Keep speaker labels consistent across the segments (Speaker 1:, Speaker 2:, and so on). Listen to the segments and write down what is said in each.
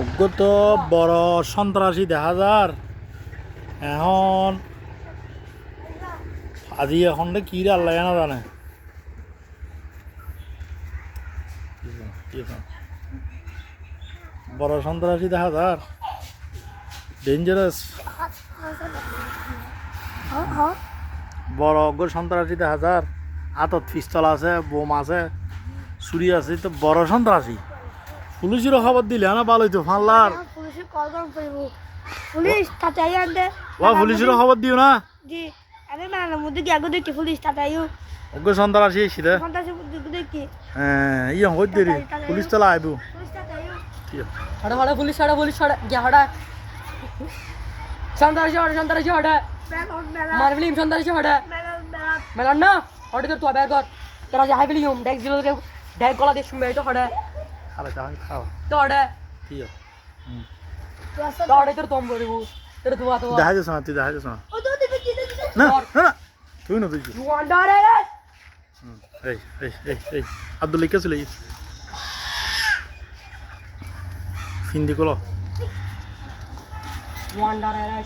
Speaker 1: অজ্ঞ তো বড় সন্ত্রাসী দেখা যার। এখন আজি এখন কি আল্লাহ না জানে বড় সন্ত্রাসী দেখা যার। ডেঞ্জারাস বড় অজ্ঞ সন্ত্রাসী দেখা যার। হাতত পিস্তল আছে, বোম আছে, ছুরি আছে, তো বড় সন্ত্রাসী। পুলিশেরও খবর দিলে না ভালোই তো ফানলার।
Speaker 2: পুলিশে কল করুন করব। পুলিশ তাতাই আনতে।
Speaker 1: ও পুলিশেরও খবর দিও না।
Speaker 2: জি আমি মধ্যে গিয়ে আগে দেখি পুলিশ তাতাইও
Speaker 1: অজ্ঞ সন্ত্রাসী সিধে
Speaker 2: সন্ত্রাসের মধ্যে দেখি
Speaker 1: হ্যাঁ ইয়ে হই দেরি। পুলিশ তো আইবো
Speaker 2: পুলিশ তাতাইও
Speaker 3: হড়া হড়া পুলিশ হড়া পুলিশ হড়া গিয়া হড়া। সন্ত্রাসী হড়া সন্ত্রাসী হড়া। মারবিলিম সন্ত্রাসী হড়া।
Speaker 2: মেলা। মেলা
Speaker 3: না হড়া তোর তো বের কর। তোরা যাই বিলিম ডেক দিল ডেক গলা দিয়ে শুনবে তো হড়া।
Speaker 1: খাবে চাই খাওয়া
Speaker 3: তো হড়া
Speaker 1: ঠিক আছে
Speaker 3: তো হড়া তোর তম করিব তোর দুয়া তো
Speaker 1: দেখা যাচ্ছে না তুই দেখা যাচ্ছে না।
Speaker 2: ও তো দিবে কি
Speaker 1: না না তুই না তুই
Speaker 3: ইউ রে।
Speaker 1: এই এই এই এই। আব্দুল লিখে চলে গেছে। হিন্দি কলো
Speaker 3: ওয়ান্ডার রে।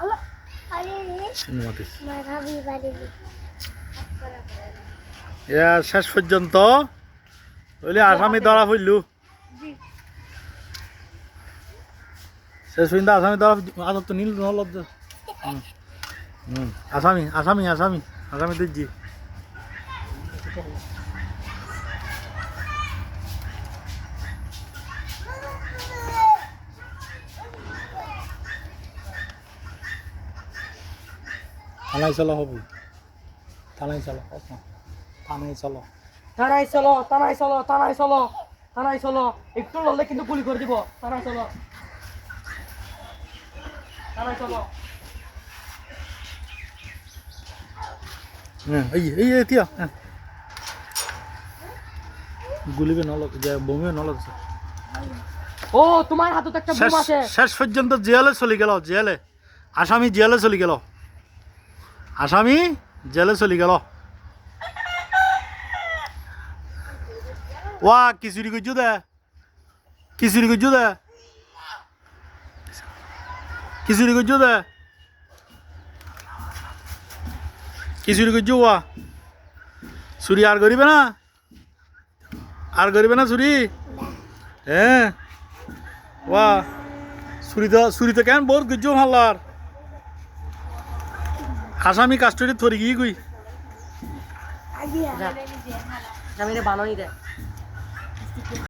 Speaker 2: আল্লাহ। আরে
Speaker 1: সিনেমাতে
Speaker 2: মারা বিবারে
Speaker 1: এ শেষ পর্যন্ত। আসামি ধরা পড়লু। শেষ পর্যন্ত আসামি ধরা আদর তো নীল হুম। আসামি আসামি আসামি। আসামি দেখছি থানায় চলো হবু। থানায় চলো থানায় চলো।
Speaker 3: থানায় চলো থানায় চলো থানায় চলো থানায় চলো। একটু লড়লে কিন্তু গুলি করে দিব। থানায় চলো। থানায় চলো।
Speaker 1: হ্যাঁ এই এই এতিয়া হ্যাঁ। গুলিবে নলক যে বমিও নলক
Speaker 3: ও তোমার হাতত একটা
Speaker 1: শেষ
Speaker 3: বোম আছে।
Speaker 1: শেষ পর্যন্ত জেলে চলে গেল জেলে। আসামি জেলে চলে গেল। আসামি জেলে চলে গেল। ওয়া কিচুরি করছ দে। কিচুরি করছ দে। কিচুরি করছ দে। কিচুরি করছ ওয়া। চুরি আর করিবে না? আর করিবে না চুরি হ্যাঁ ওয়া। চুরিতে চুরিতে কেন বহুত গুজ্জ হাল্লার আসামি কাস্টডি থরি গিয়ে গুই।
Speaker 3: আমি বানানি দে